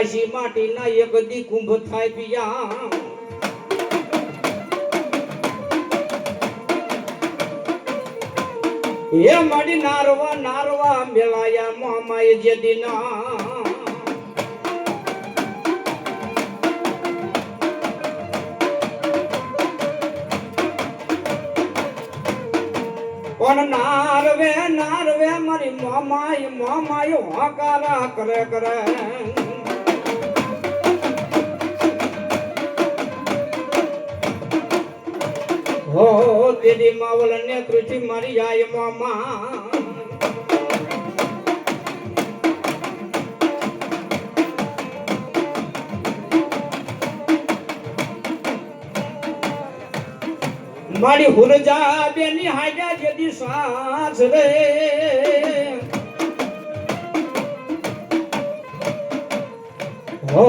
કાશી માટીના એક દી કુંભ થાય પિયા. એ મડી નારવા નારવા મેળાયા મામાએ જે દિના પણ નારવે નારવે મારી મામાય મામાય હોકારા કરે કરે. તેરી માવલ ને કૃષિ મારી જાય મામા. મારી હુરજા બેની હાજા જેદી સાસ રે. હો,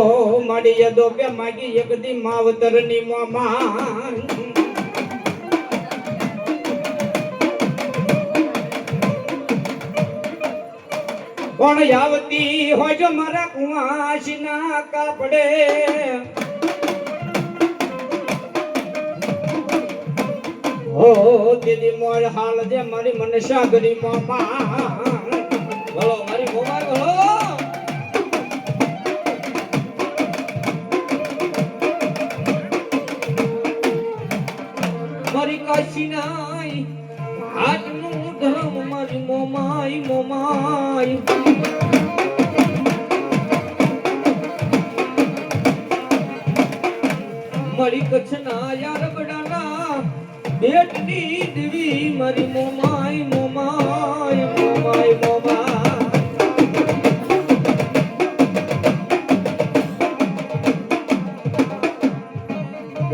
મારી યદો બે માગી એક દી માવતરની મામા. પણ આવતી હોય મારા કુવાસના કાપડે. હો દીદી મોર હાલ દે મારી મનસા ગરી મામા બોલો.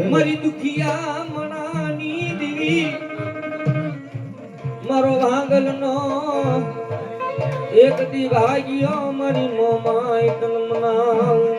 મારી દુખિયા મણાની દેવી મારો વાંગલનો એક દી ભાગ્યો મારી મોમાય તન મનાવું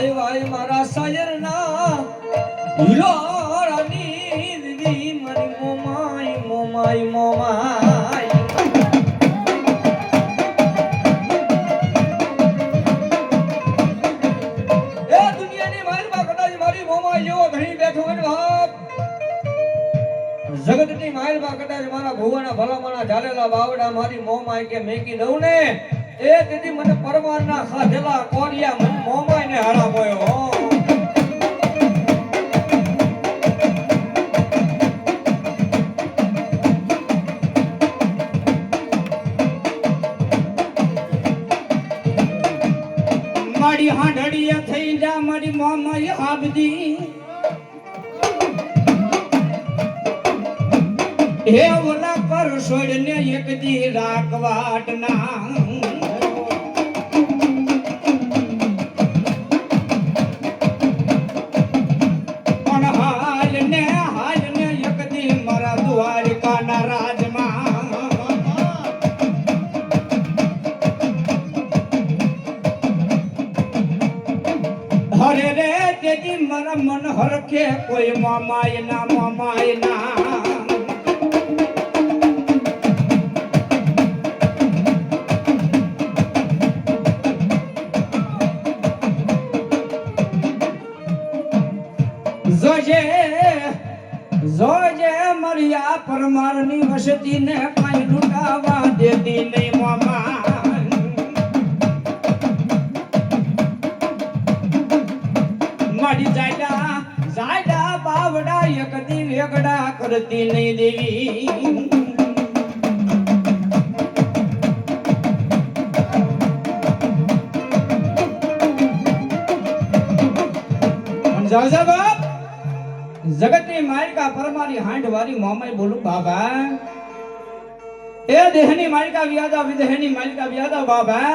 વાય ભાઈ મારા સાયરના હીરાની દીદી મારી મોમાઈ મોમાઈ મોમાઈ. દુનિયાની માલમાં કદાચ મારી મોમાં જેવો ઘણી બેઠો હોય ને બાપ. જગતની માલમાં કદાચ મારા ભુવાના ભલામણા ઝાલેલા બાવડા મારી મોમાં કે મેકી દઉં ને એ તેથી મને પરમારના સાધેલા કોરિયા મને મોમાય ને હરામોયો મારી હાંડળિયા થઈ જા, મારી મોમાય આબદી હે ઓલા પર છોડને એક દી રાખવાટના પણ જોજે જોજે મરિયા પરમારની વસતી ને કાંઈ લૂંટાવા દેતી નહીં મામા મારી જાયડા જાયડા બાવડા એકદી વેગડા કરતી નહીં દેવી. બાબા. એ દેહની માલિકા વ્યાદા, વિદેહની માલિકા વ્યાદા, બાબા.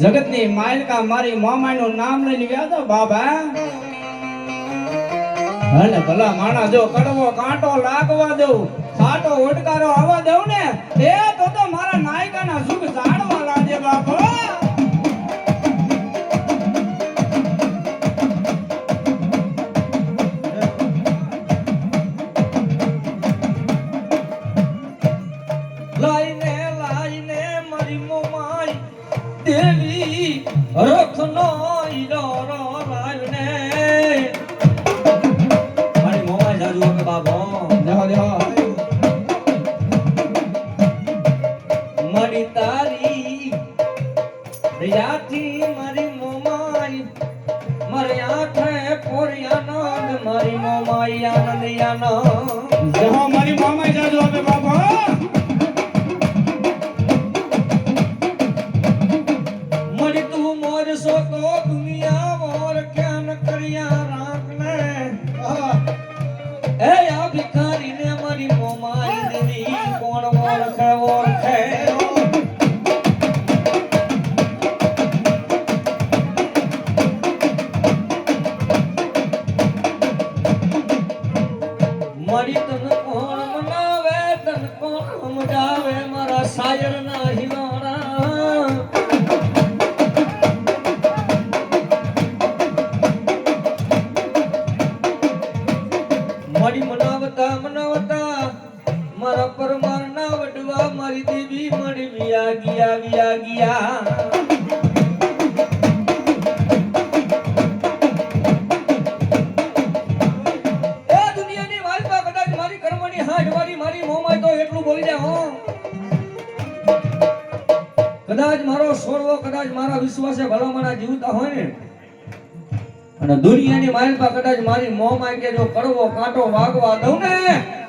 જગતની માલિકા મારી મામાનું નામ લઈને વ્યાદા, બાબા. અને ભલા માણા જો કડવો કાંટો લાગવા દઉં, સાટો ઓડકારો આવવા દઉં ને, એ તો તો મારા નાયકાના સુખ મારી આંખે પોરિયાનો મારી મોમાઈ આનંદિયાનો જહો મારી મોમાઈ જાજો આપે બાપા. મારી પાસે જ મારી મો માં કે જો કડવો કાંટો વાગવા દઉં ને?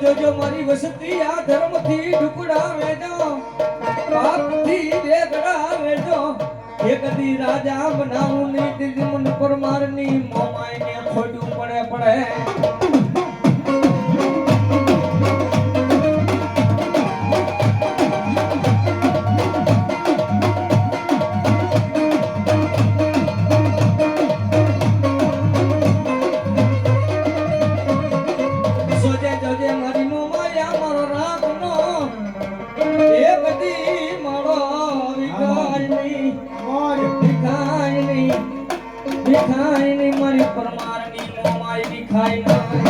જોજો મારી વસતી આ ધર્મથી ટુકડા વેજો પાપથી દેગડા વેજો એક દી રાજા બનાવું ની દિલ મન પરમારની મોમાય ને ખોટું પડે પડે. খাই না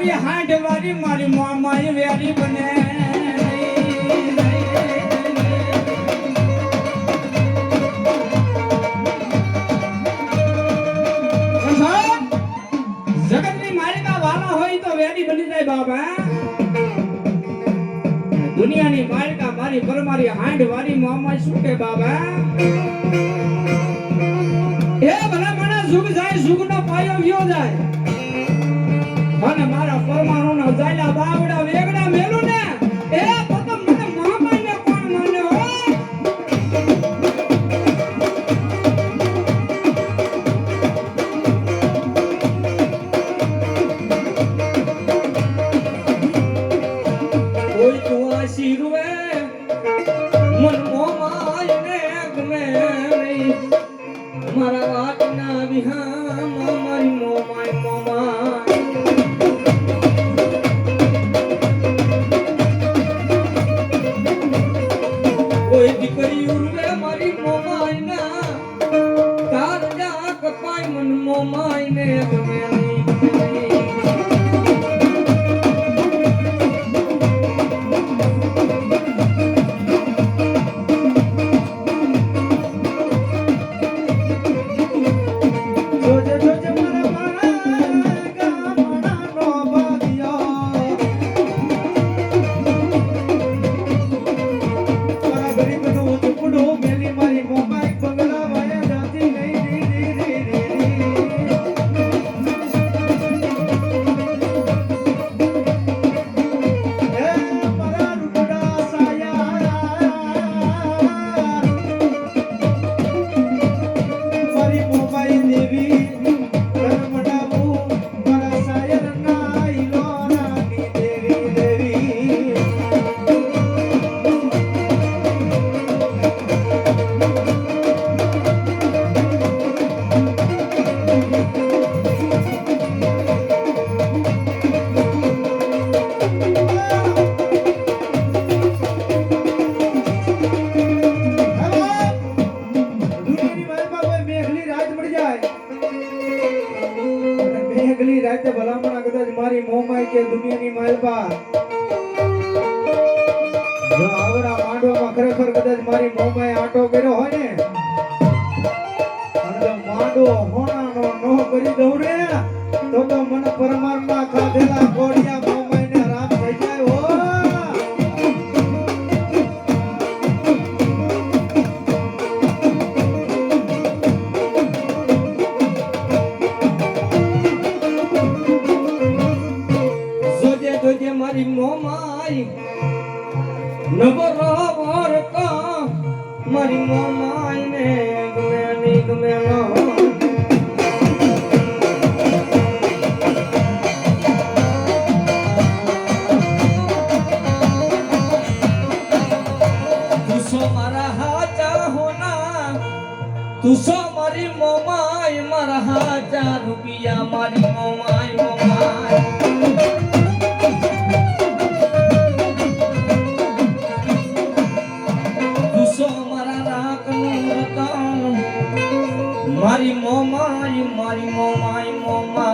આવી હાંઠ વાળી મારી મામાઈ વેરી બને. દુનિયાની માલિકા મારી પરમારી હાંડ વારી મોમાં શું કે બાબા? એ ભલા મને સુખ જાય સુખ નો પાયો ગયો જાય. મને મારા પરમાણુ ના જાયલા બાવડા তোমায় মোমা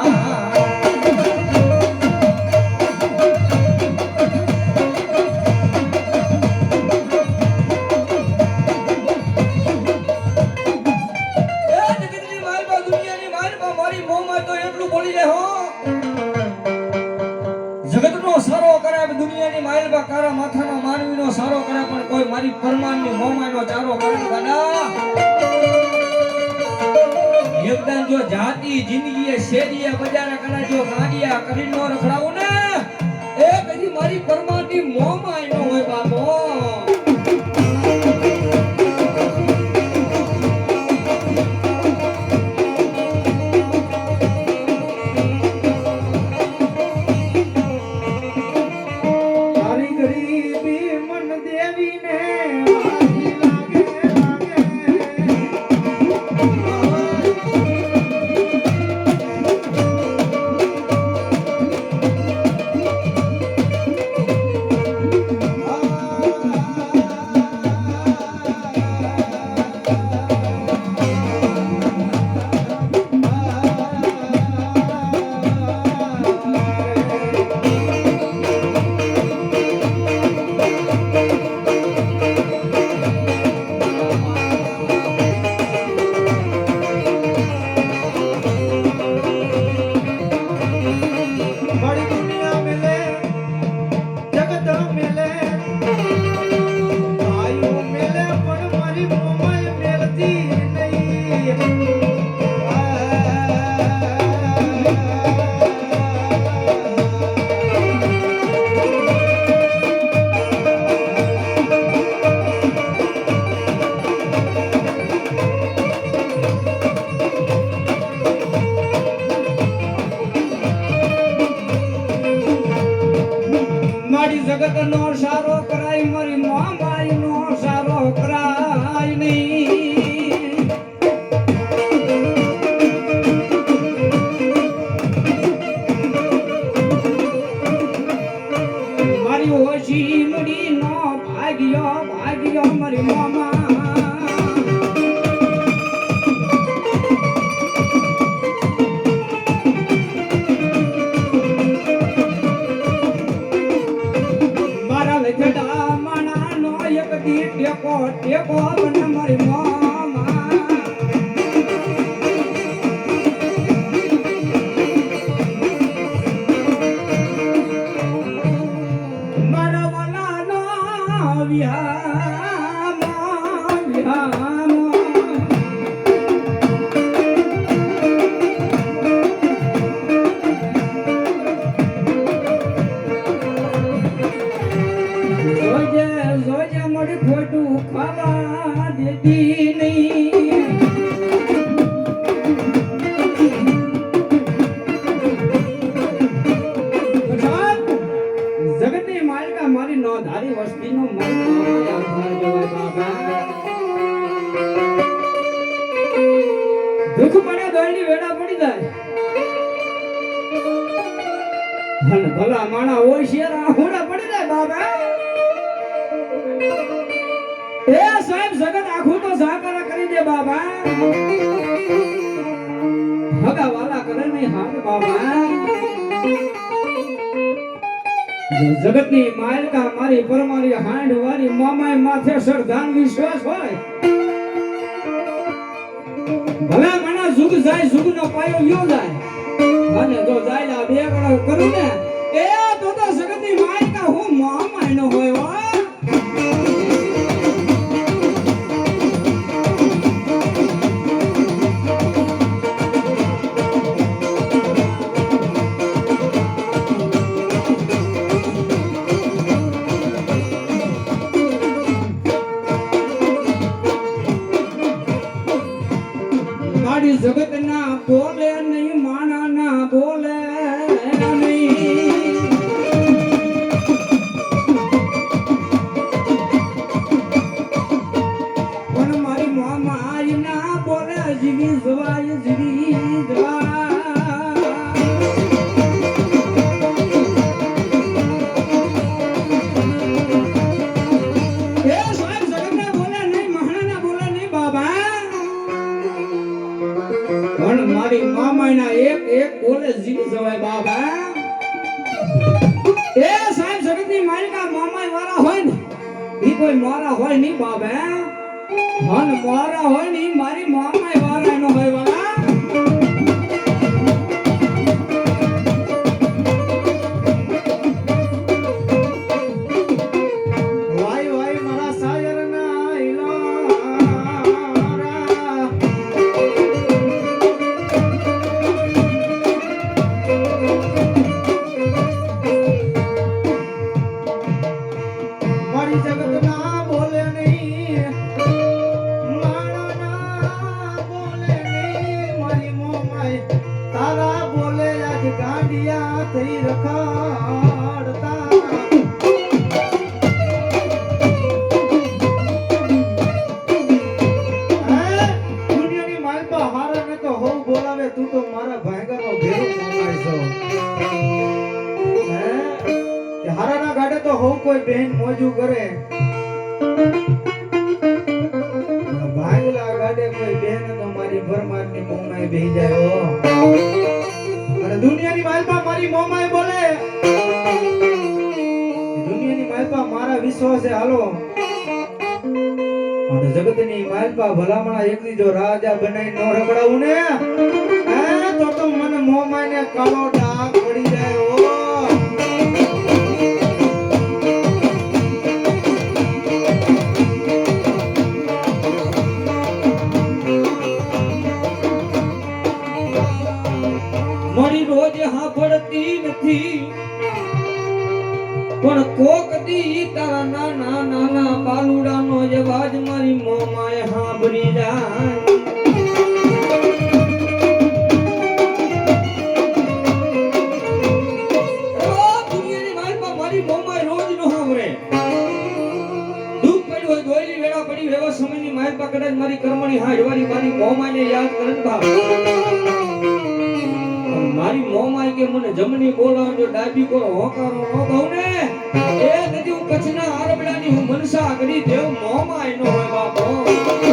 જગતની માલકા મારી પરમારી હાંડ વારી મામાય માથે સરધાન વિશ્વાસ હોય, ભલે ઘણા જુગ જાય જુગ નો પાયો યો જાય, અને જો જાય બે ગણો કરું ને એ તો જગતની માલકા હું મામાય નો હોય હારાના ગાડે તો હોવ કોઈ બહેન મોજું કરે. ભાંગલા ગાડે કોઈ બહેન તો મારી ભરમારની મોમાય બેહી જાય અને દુનિયાની માલપા મારી મોમાય બોલે. દુનિયાની માલપા મારા વિશ્વાસે હાલો. અને જગતની માલપા ભલામણા એકલી જો રાજા બનાવી ન રગડાવું ને. મોમાય ને કાળો ડાઘ પડી જાય રોજ હાંભળતી નથી, પણ કોક દી તારા નાના નાના બાલુડાનો અવાજ મારી મોમાં હાંભળી જાય. કદાચ મારી કર્મણી હાજવારી મારી મોમાને યાદ કરન બાપ. મારી મોમાય કે મને જમણી બોલાવ જો ડાબી કોરો હોકારો નો કહું ને એ નદી હું કચ્છના આરબડાની, હું મનસા કરી દેવ મોમાય નો હોય બાપો.